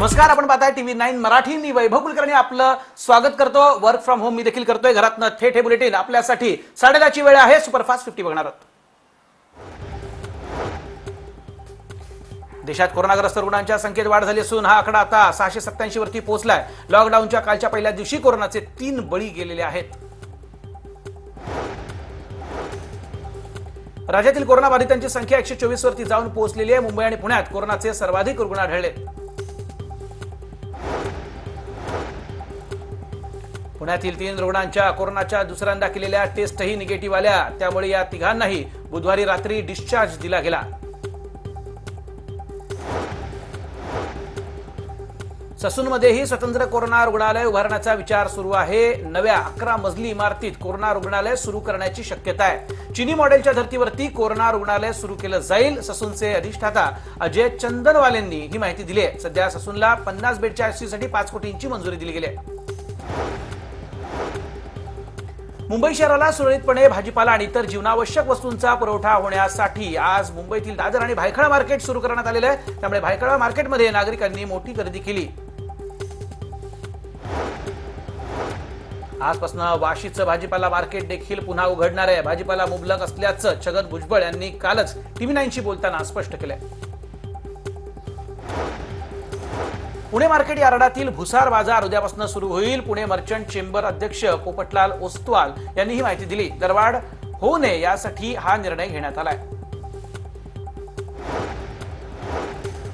नमस्कार आपण पाहताय टीव्ही नाईन मराठी. मी वैभव कुलकर्णी आपलं स्वागत करतो. वर्क फ्रॉम होम मी देखील करतोय. घरातनं थेट हे बुलेटिन आपल्यासाठी साडेदहाची वेळ आहे. सुपरफास्ट फिफ्टी बघणार आहोत. देशात कोरोनाग्रस्त रुग्णांच्या संख्येत वाढ झाली असून हा आकडा आता सहाशे सत्याऐंशी वरती पोहोचलाय. लॉकडाऊनच्या कालच्या पहिल्या दिवशी कोरोनाचे तीन बळी गेलेले आहेत. राज्यातील कोरोनाबाधितांची संख्या एकशे चोवीस वरती जाऊन पोहोचलेली आहे. मुंबई आणि पुण्यात कोरोनाचे सर्वाधिक रुग्ण आढळले. पुण्यातील तीन रुग्णांच्या कोरोनाच्या दुसऱ्यांदा केलेल्या टेस्टही निगेटिव्ह आल्या. त्यामुळे या तिघांनाही बुधवारी रात्री डिस्चार्ज दिला गेला. ससूनमध्येही स्वतंत्र कोरोना रुग्णालय उभारण्याचा विचार सुरू आहे. नव्या अकरा मजली इमारतीत कोरोना रुग्णालय सुरू करण्याची शक्यता आहे. चिनी मॉडेलच्या धर्तीवरती कोरोना रुग्णालय सुरू केलं जाईल ससूनचे अधिष्ठाता अजय चंदनवालेंनी ही माहिती दिली आहे. सध्या ससूनला पन्नास बेडच्या आयसीयूसाठी पाच कोटींची मंजुरी दिली गेली आहे. मुंबई शहराला सुरळीतपणे भाजीपाला आणि इतर जीवनावश्यक वस्तूंचा पुरवठा होण्यासाठी आज मुंबईतील दादर आणि भायखळा मार्केट सुरू करण्यात आलेलं आहे. त्यामुळे भायखळा मार्केटमध्ये नागरिकांनी मोठी गर्दी केली. आजपासून वाशीचं भाजीपाला मार्केट देखील पुन्हा उघडणार आहे. भाजीपाला मुबलक असल्याचं छगन भुजबळ यांनी कालच टीव्ही नाईनशी बोलताना स्पष्ट केलंय. पुणे मार्केट यार्डातील भुसार बाजार उद्यापासून सुरू होईल. पुणे मर्चंट चेंबर अध्यक्ष पोपटलाल ओस्तवाल यांनी ही माहिती दिली. दरवाढ होऊ नये यासाठी हा निर्णय घेण्यात आलाय.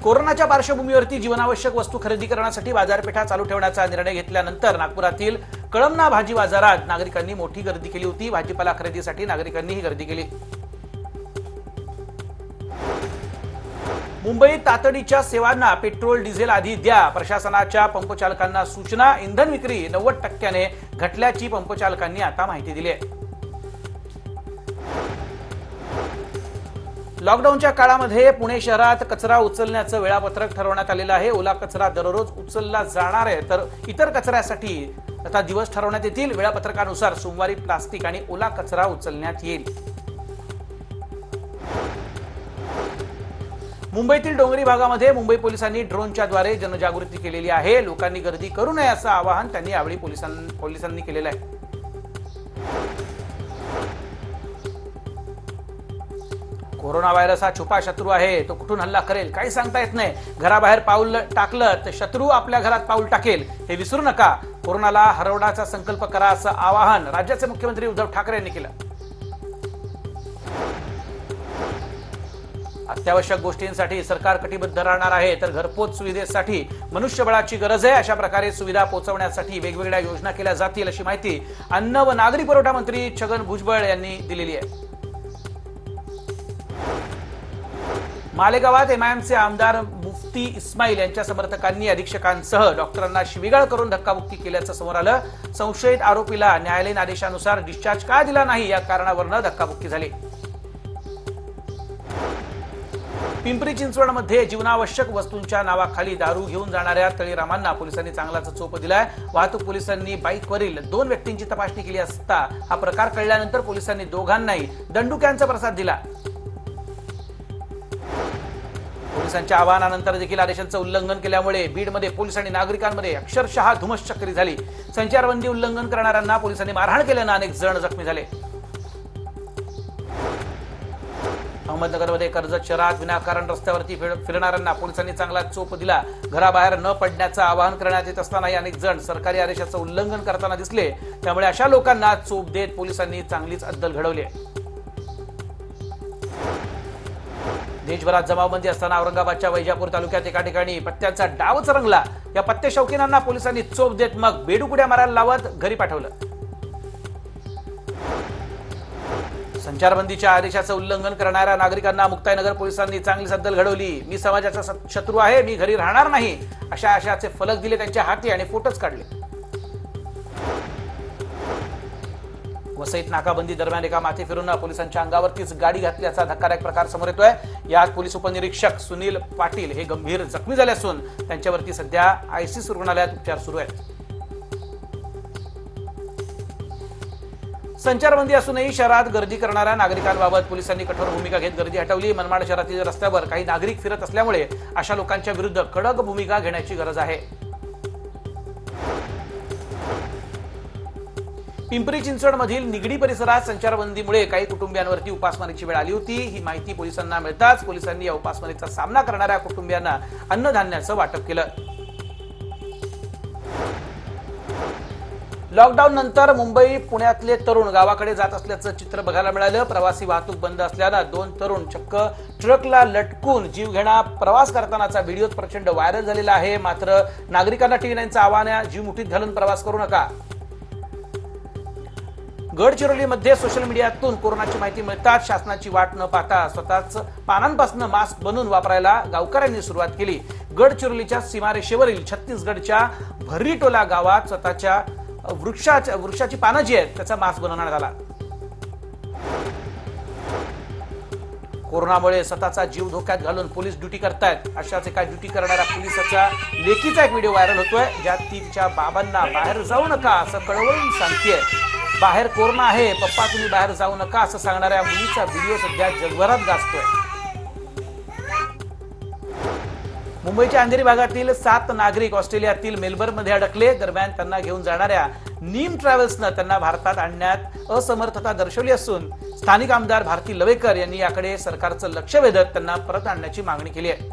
कोरोनाच्या पार्श्वभूमीवरती जीवनावश्यक वस्तू खरेदी करण्यासाठी बाजारपेठा चालू ठेवण्याचा निर्णय घेतल्यानंतर नागपुरातील कळमना भाजी बाजारात नागरिकांनी मोठी गर्दी केली होती. भाजीपाला खरेदीसाठी नागरिकांनी ही गर्दी केली. मुंबईत तातडीच्या सेवांना पेट्रोल डिझेल आधी द्या. प्रशासनाच्या पंपचालकांना सूचना इंधन विक्री नव्वद टक्क्याने घटल्याची पंपचालकांनी आता माहिती दिली आहे. लॉकडाऊनच्या काळामध्ये पुणे शहरात कचरा उचलण्याचं वेळापत्रक ठरवण्यात आलेलं आहे. ओला कचरा दररोज उचलला जाणार आहे. तर इतर कचऱ्यासाठी आता दिवस ठरवण्यात येतील. वेळापत्रकानुसार सोमवारी प्लास्टिक आणि ओला कचरा उचलण्यात येईल. मुंबईतील डोंगरी भागामध्ये मुंबई पोलिसांनी ड्रोनच्या द्वारे जनजागृती केलेली आहे. लोकांनी गर्दी करू नये असं आवाहन त्यांनी यावेळी पोलिसां पोलिसांनी केलेलं आहे. कोरोना व्हायरस हा छुपा शत्रू आहे. तो कुठून हल्ला करेल? काही सांगता येत नाही. घराबाहेर पाऊल टाकलं तर शत्रू आपल्या घरात पाऊल टाकेल. हे विसरू नका. कोरोनाला हरवण्याचा संकल्प करा असं आवाहन राज्याचे मुख्यमंत्री उद्धव ठाकरे यांनी केलं. अत्यावश्यक गोष्टींसाठी सरकार कटिबद्ध राहणार आहे तर घरपोच सुविधेसाठी मनुष्यबळाची गरज आहे. अशा प्रकारे सुविधा पोहोचवण्यासाठी वेगवेगळ्या योजना केल्या जातील अशी माहिती अन्न व नागरी पुरवठा मंत्री छगन भुजबळ यांनी दिलेली आहे. मालेगावात एमआयएमचे आमदार मुफ्ती इस्माईल यांच्या समर्थकांनी अधीक्षकांसह डॉक्टरांना शिविगाळ करून धक्काबुक्की केल्याचं समोर आलं. संशयित आरोपीला न्यायालयीन आदेशानुसार डिस्चार्ज का दिला नाही या कारणावरनं धक्काबुक्की झाली. पिंपरी चिंचवडमध्ये जीवनावश्यक वस्तूंच्या नावाखाली दारू घेऊन जाणाऱ्या तळीरामांना पोलिसांनी चांगलाच चोप दिलाय. वाहतूक पोलिसांनी बाईकवरील दोन व्यक्तींची तपासणी केली असता हा प्रकार कळल्यानंतर पोलिसांनी दोघांनाही दंडुक्यांचा प्रसाद दिला. पोलिसांच्या आवाहनानंतर देखील आदेशांचं उल्लंघन केल्यामुळे बीडमध्ये पोलीस आणि नागरिकांमध्ये अक्षरशः धुमश्चक्री झाली. संचारबंदी उल्लंघन करणाऱ्यांना पोलिसांनी मारहाण केल्यानं अनेक जण जखमी झाले. अहमदनगरमध्ये कर्जत शहरात विनाकारण रस्त्यावरती फिर- फिरणाऱ्यांना पोलिसांनी चांगला चोप दिला. घराबाहेर न पडण्याचं आवाहन करण्यात येत असतानाही अनेक जण सरकारी आदेशाचं उल्लंघन करताना दिसले. त्यामुळे अशा लोकांना चोप देत पोलिसांनी चांगलीच अद्दल घडवली देशभरात जमावबंदी असताना औरंगाबादच्या वैजापूर तालुक्यात एका ठिकाणी पत्त्यांचा डावच रंगला. या पत्ते शौकीनांना पोलिसांनी चोप देत मग बेडुकुड्या मारायला लावत घरी पाठवलं. संचारबंदीच्या आदेशाचं उल्लंघन करणाऱ्या नागरिकांना मुक्ताईनगर पोलिसांनी चांगली सद्दल घडवली. मी समाजाचा शत्रू आहे मी घरी राहणार नाही अशा आशाचे फलक दिले त्यांच्या हाती आणि फोटोच काढले. वसईत नाकाबंदी दरम्यान एका माथे फिरून पोलिसांच्या अंगावरतीच गाडी घातल्याचा धक्कादायक प्रकार समोर येतोय. यात पोलीस उपनिरीक्षक सुनील पाटील हे गंभीर जखमी झाले असून त्यांच्यावरती सध्या आयसीस रुग्णालयात उपचार सुरू आहेत. संचारबंदी असूनही शहरात गर्दी करणाऱ्या नागरिकांबाबत पोलिसांनी कठोर भूमिका घेत गर्दी हटवली. मनमाड शहरातील रस्त्यावर काही नागरिक फिरत असल्यामुळे अशा लोकांच्या विरुद्ध कडक भूमिका घेण्याची गरज आहे. पिंपरी चिंचवडमधील निगडी परिसरात संचारबंदीमुळे काही कुटुंबियांवरती उपासमारीची वेळ आली होती. ही माहिती पोलिसांना मिळताच पोलिसांनी या उपासमारीचा सामना करणाऱ्या कुटुंबियांना अन्नधान्याचं वाटप केलं. लॉकडाऊन नंतर मुंबई पुण्यातले तरुण गावाकडे जात असल्याचं चित्र बघायला मिळालं. प्रवासी वाहतूक बंद असल्यानं दोन तरुण चक्क ट्रकला लटकून जीवघेणा प्रवास करतानाचा व्हिडिओ प्रचंड व्हायरल झालेला आहे. मात्र नागरिकांना टीव्ही नाईनचं आव्हान आहे. जीव मुठीत घालून प्रवास करू नका. गडचिरोलीमध्ये सोशल मीडियातून कोरोनाची माहिती मिळताच शासनाची वाट न पाहता स्वतःच पानांपासून मास्क बनवून वापरायला गावकऱ्यांनी सुरुवात केली. गडचिरोलीच्या सीमारेषेवरील छत्तीसगडच्या भर्रीटोला गावात स्वतःच्या वृक्षाच्या वृक्षाची पानं जी आहेत त्याचा मास्क बनवण्यात आला कोरोनामुळे स्वतःचा जीव धोक्यात घालून पोलीस ड्युटी करतायत. अशाच एका ड्युटी करणाऱ्या पोलिसाचा लेखीचा एक व्हिडिओ व्हायरल होतोय ज्यात ती तिच्या बाबांना बाहेर जाऊ नका असं कळवळून सांगतेय. बाहेर कोरोना आहे पप्पा तुम्ही बाहेर जाऊ नका असं सांगणाऱ्या मुलीचा व्हिडिओ सध्या जगभरात गाजतोय. मुंबईच्या अंधेरी भागातील सात नागरिक ऑस्ट्रेलियातील मेलबर्नमध्ये अडकले. दरम्यान त्यांना घेऊन जाणाऱ्या नीम ट्रॅव्हल्सनं त्यांना भारतात आणण्यात असमर्थता दर्शवली असून स्थानिक आमदार भारती लवेकर यांनी याकडे सरकारचं लक्ष वेधत त्यांना परत आणण्याची मागणी केली आहे.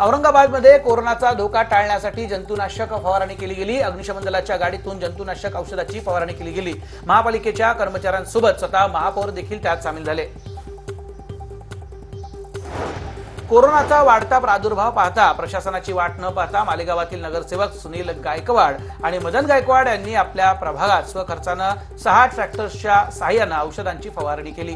औरंगाबादमध्ये कोरोनाचा धोका टाळण्यासाठी जंतुनाशक फवारणी केली गेली. अग्निशमन दलाच्या गाडीतून जंतुनाशक औषधाची फवारणी केली गेली. महापालिकेच्या कर्मचाऱ्यांसोबत स्वतः महापौर देखील त्यात सामील झाले. कोरोनाचा वाढता प्रादुर्भाव पाहता प्रशासनाची वाट न पाहता मालेगावातील नगरसेवक सुनील गायकवाड आणि मदन गायकवाड यांनी आपल्या प्रभागात स्वखर्चानं सहा ट्रॅक्टर्सच्या सहाय्यानं औषधांची फवारणी केली.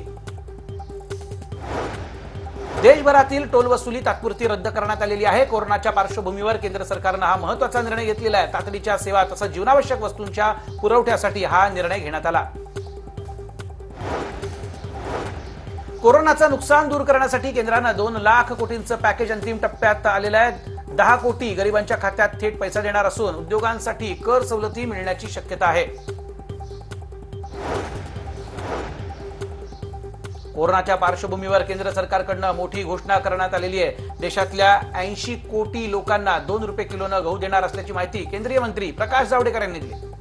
देशभरातील टोल वसुली तात्पुरती रद्द करण्यात आलेली आहे. कोरोनाच्या पार्श्वभूमीवर केंद्र सरकारनं हा महत्त्वाचा निर्णय घेतलेला आहे. तातडीच्या सेवा तसंच जीवनावश्यक वस्तूंच्या पुरवठ्यासाठी हा निर्णय घेण्यात आला. कोरोनाचं नुकसान दूर करण्यासाठी केंद्रानं दोन लाख कोटींचं पॅकेज अंतिम टप्प्यात आलेलं आहे. दहा कोटी गरिबांच्या खात्यात थेट पैसा देणार असून उद्योगांसाठी कर सवलती मिळण्याची शक्यता आहे. कोरोनाच्या पार्श्वभूमीवर केंद्र सरकारकडनं मोठी घोषणा करण्यात आलेली आहे. देशातल्या ऐंशी कोटी लोकांना दोन रुपये किलोनं गहू देणार असल्याची माहिती केंद्रीय मंत्री प्रकाश जावडेकर यांनी दिली.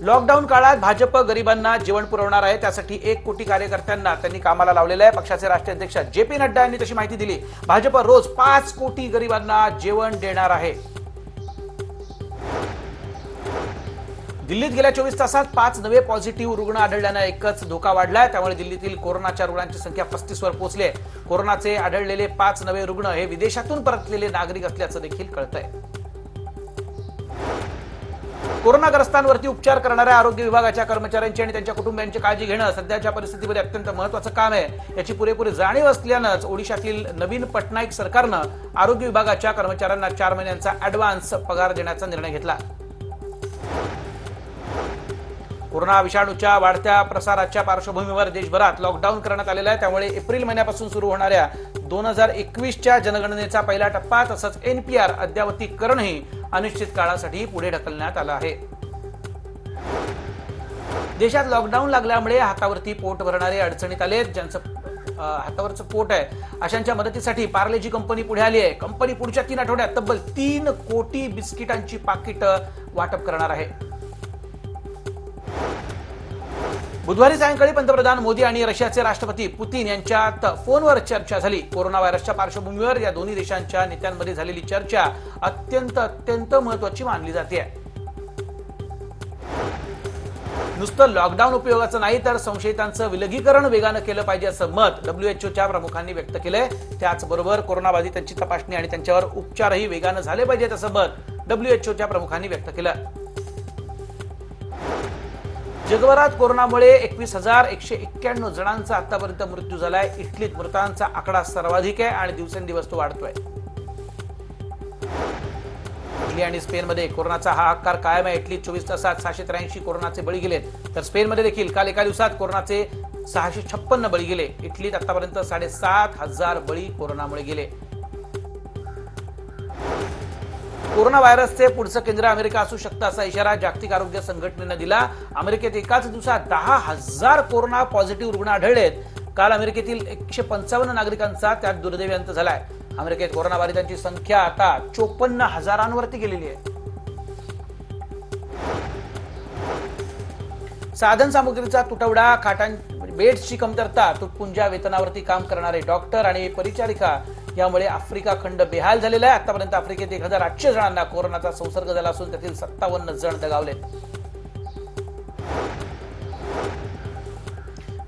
लॉकडाऊन काळात भाजप गरिबांना जेवण पुरवणार आहे. त्यासाठी एक कोटी कार्यकर्त्यांना त्यांनी कामाला लावलेलं आहे. पक्षाचे राष्ट्रीय अध्यक्ष जे पी नड्डा यांनी तशी माहिती दिली. भाजप रोज पाच कोटी गरिबांना जेवण देणार आहे. दिल्लीत गेल्या चोवीस तासात पाच नवे पॉझिटिव्ह रुग्ण आढळल्यानं एकच धोका वाढलाय. त्यामुळे दिल्लीतील कोरोनाच्या रुग्णांची संख्या पस्तीस वर पोहोचली आहे. कोरोनाचे आढळलेले पाच नवे रुग्ण हे विदेशातून परतलेले नागरिक असल्याचं देखील कळतंय. कोरोनाग्रस्तांवरती उपचार करणाऱ्या आरोग्य विभागाच्या कर्मचाऱ्यांची आणि त्यांच्या कुटुंबियांची काळजी घेणं सध्याच्या परिस्थितीमध्ये अत्यंत महत्वाचं काम आहे. याची पुरेपूर जाणीव असल्यानंच ओडिशातील नवीन पटनाईक सरकारनं आरोग्य विभागाच्या कर्मचाऱ्यांना चार महिन्यांचा ऍडव्हान्स पगार देण्याचा निर्णय घेतला. कोरोना विषाणूच्या वाढत्या प्रसाराच्या पार्श्वभूमीवर देशभरात लॉकडाऊन करण्यात आलेला आहे. त्यामुळे एप्रिल महिन्यापासून सुरू होणाऱ्या दोन हजार एकवीसच्या जनगणनेचा पहिला टप्पा तसंच एनपीआर अद्यावतीकरणही अनिश्चित काळासाठी पुढे ढकलण्यात आलं आहे. देशात लॉकडाऊन लागल्यामुळे हातावरती पोट भरणारे अडचणीत आले ज्यांचं हातावरचं पोट आहे अशांच्या मदतीसाठी पार्लेजी कंपनी पुढे आली आहे. कंपनी पुढच्या तीन आठवड्यात तब्बल तीन कोटी बिस्किटांची पाकिटं वाटप करणार आहे. बुधवारी सायंकाळी पंतप्रधान मोदी आणि रशियाचे राष्ट्रपती पुतीन यांच्यात फोनवर चर्चा झाली. कोरोना व्हायरसच्या पार्श्वभूमीवर या दोन्ही देशांच्या नेत्यांमध्ये झालेली चर्चा अत्यंत अत्यंत महत्वाची मानली जाते. नुसतं लॉकडाऊन उपयोगाचं नाही तर संशयितांचं विलगीकरण वेगानं केलं पाहिजे असं मत डब्ल्यूएचओच्या प्रमुखांनी व्यक्त केलंय. त्याचबरोबर कोरोनाबाधितांची तपासणी आणि त्यांच्यावर उपचारही वेगानं झाले पाहिजेत असं मत डब्ल्यूएचओच्या प्रमुखांनी व्यक्त केलं. जगभरात कोरोनामुळे एकवीस हजार एकशे एक्क्याण्णव जणांचा आतापर्यंत मृत्यू झालाय. इटलीत मृतांचा आकडा सर्वाधिक आहे आणि दिवसेंदिवस तो वाढतोय. इटली आणि स्पेनमध्ये कोरोनाचा हा आकार कायम आहे. इटलीत चोवीस तासात सहाशे त्र्याऐंशी कोरोनाचे बळी गेलेत. तर स्पेनमध्ये देखील काल एका दिवसात कोरोनाचे सहाशे छप्पन्न बळी गेले. इटलीत आतापर्यंत साडेसात हजार बळी कोरोनामुळे गेले. कोरोना व्हायरसचे पुढचं केंद्र अमेरिका असू शकतं असा इशारा जागतिक आरोग्य संघटनेनं दिला. अमेरिकेत एकाच दिवसात दहा हजार कोरोना पॉझिटिव्ह रुग्ण आढळलेत. काल अमेरिकेतील एकशे पंचावन्न नागरिकांचा त्यात दुर्दैवी अंत झालाय. अमेरिकेत कोरोनाबाधितांची संख्या आता चोपन्न हजारांवरती गेलेली आहे. साधन सामुग्रीचा तुटवडा खाटां बेड्सची कमतरता तुटपुंजा वेतनावरती काम करणारे डॉक्टर आणि परिचारिका यामुळे आफ्रिका खंड बेहाल झालेला आहे. आतापर्यंत आफ्रिकेत एक हजार आठशे जणांना कोरोनाचा संसर्ग झाला असून त्यातील सत्तावन्न जण दगावलेत.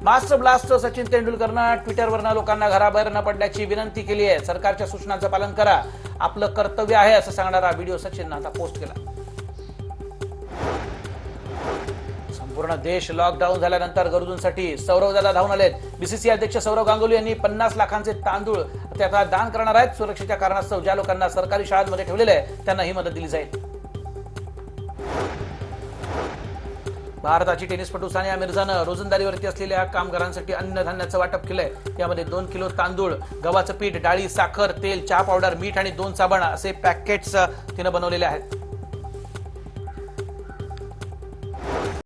मास्टर ब्लास्टर सचिन तेंडुलकरनं ट्विटरवरनं लोकांना घराबाहेर न पडण्याची विनंती केली आहे. सरकारच्या सूचनांचं पालन करा. आपलं कर्तव्य आहे असं सांगणारा व्हिडिओ सचिननं आता पोस्ट केला. पूर्ण देश लॉकडाऊन झाल्यानंतर गरजूंसाठी सौरवदादा धावून आलेत. बीसीसीआय अध्यक्ष सौरव गांगुली यांनी पन्नास लाखांचे तांदूळ त्याचा दान करणार आहेत. सुरक्षेच्या कारणास्तव ज्या लोकांना सरकारी शाळांमध्ये ठेवलेले आहे त्यांना ही मदत दिली जाईल. भारताची टेनिसपटू सानिया मिर्झानं रोजंदारीवरती असलेल्या कामगारांसाठी अन्नधान्याचं वाटप केलंय. यामध्ये दोन किलो तांदूळ गव्हाचं पीठ डाळी साखर तेल चहा पावडर मीठ आणि दोन साबण असे पॅकेट्स तिनं बनवलेले आहेत.